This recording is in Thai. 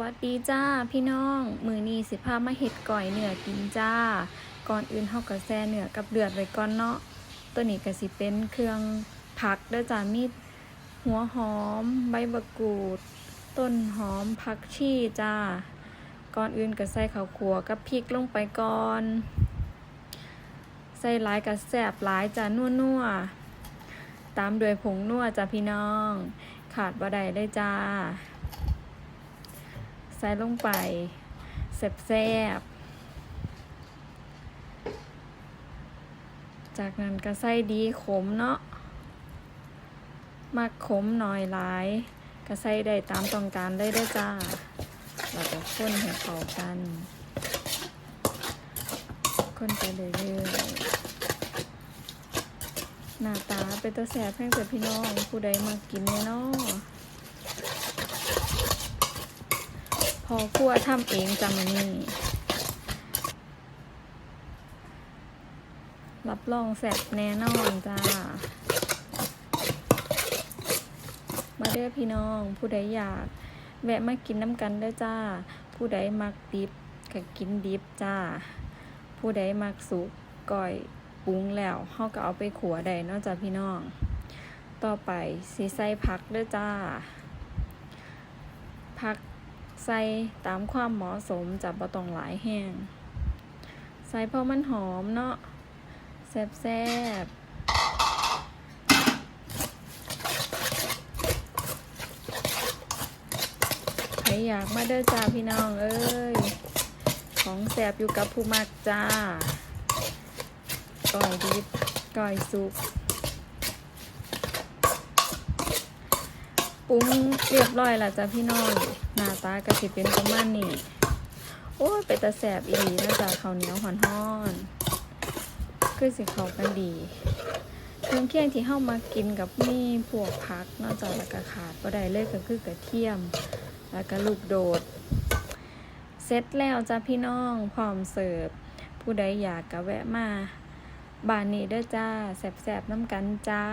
วัสดีจ้าพี่น้อง มือนี้สิพามาเห็ดก่อยเนื้อกินจ้า ก่อนอื่นเฮาก็แซ่เนื้อกับเดือดไว้ก่อนเนาะ ตัวนี้ก็สิเป็นเครื่องผักเด้อจ้ามีหัวหอม ใบมะกรูด ต้นหอมผักชีจ้า ก่อนอื่นก็ใส่ข้าวคั่วกับพริกลงไปก่อน ใส่หลายก็แซ่บหลายจ้านัวๆตามด้วยผงนัวจ้าพี่น้อง ขาดบ่ได้เลยจ้า ใส่ลงไปแซ่บๆจากนั้นก็ใส่ดีขมเนาะมักขมหน่อยหลาย ก็ใส่ได้ตามต้องการได้ด้วยจ้า เราจะค้นให้เข้ากันค้นไปเรื่อยๆหน้าตาเป็นตัวแสบแพงแต่พี่น้องผู้ใดมากินเนี่ยเนาะ พอครัวทำเองจำมันนี่รับรองแสบแน่นอนจ้า มาเด้อพี่น้อง ผู้ใดอยาก แวะมากินน้ำกันเด้อจ้า ผู้ใดมักดิบก็กินดิบจ้า ผู้ใดมักสุกก่อยปรุงแล้วเฮาก็เอาไปขัวได้นอกจากพี่น้อง ต่อไปสีใส่ผักเด้อจ้า ผัก ใส่ตามความเหมาะสมจับบ่ต้องหลายแห้ง ใส่เพราะมันหอมเนาะแซ่บแซ่บใครอยากมาเด้อจ้าพี่น้องเอ้ย ของแซ่บอยู่กับผู้มักจ้าก่อยดิบก่อยสุก ปรุงเรียบร้อยแล้วจ้ะพี่น้องหน้าตาก็สิเป็นประมาณนี้โอ้ยเป็นตาแสบอีหลีนะจ๊ะข้าวเหนียวหอนห้อนคือสิเข้ากันดีเครื่องเคียงที่เฮามากินกับมีพวกผักนอกจากแล้วก็ขาดบ่ได้เลยก็คือกระเทียม แล้วก็ลูกโดดเสร็จแล้วจ้ะพี่น้องพร้อมเสิร์ฟ ผู้ใดอยากก็แวะมาบ้านนี้เด้อจ้าแสบๆน้ำกันจ้า